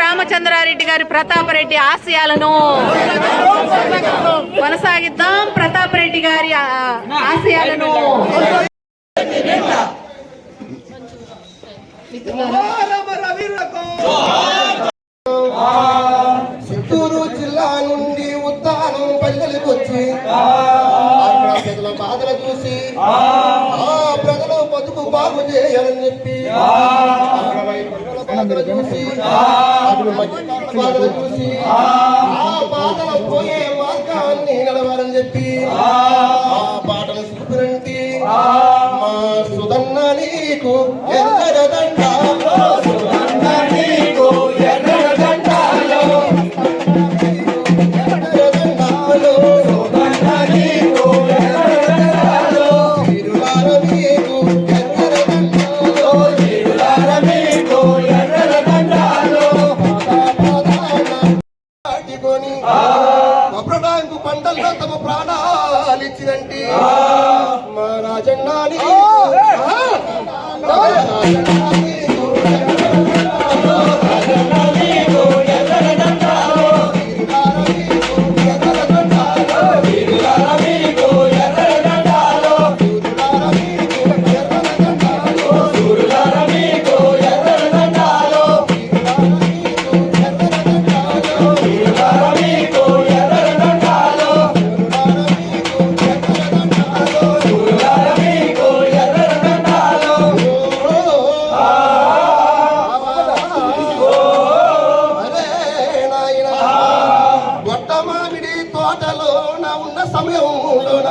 రామచంద్రారెడ్డి గారి ప్రతాపరెడ్డి ఆశయాలను. కొనసాగిద్దాం ప్రతాపరెడ్డి గారి ఆశయాలను. చిత్తూరు జిల్లా నుండి ఉత్తానం పల్లెలకు వచ్చి ప్రజల బాధలు చూసి ప్రజలు బతుకు బాగు చేయాలని చెప్పి అక్కడ ప్రజల బాధలు చూసి అక్కడ ఆ బాధలు పోయే మార్గాన్ని చెప్పి ఆ పాటలు చెప్పినంటి మా సుధన్న నీకు ఎన్నడదండాలో మా రాజన్నా ఉన్న సమయంలోన?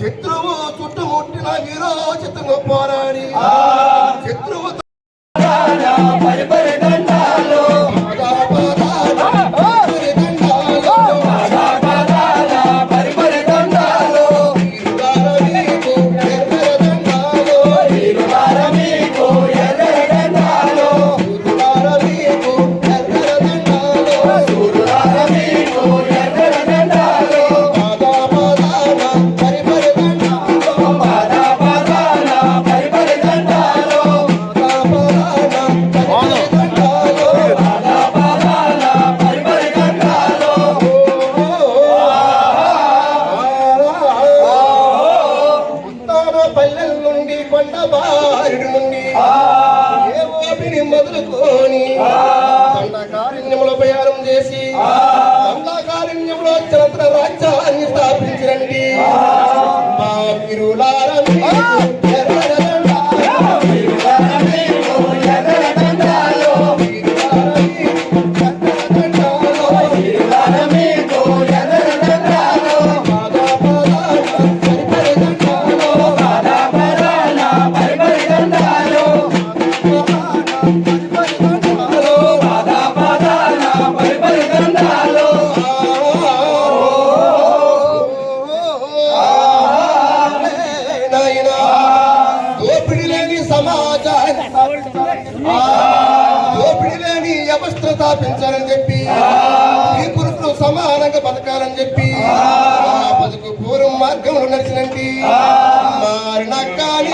శత్రువు చుట్టుముట్టిన విరోచితంగా పోరాడి ఓపిని మొదలుకొని దండకారణ్యములో ప్రయాణం చేసి చరిత్ర రాజ్యాన్ని స్థాపించండి మా పిరులారని భద్రత పెంచాలని చెప్పి ఈ పురుషులు సమానంగా బతకాలని చెప్పి బతుకు పూర్వం మార్గంలో నడిచినండి మారిన కానీ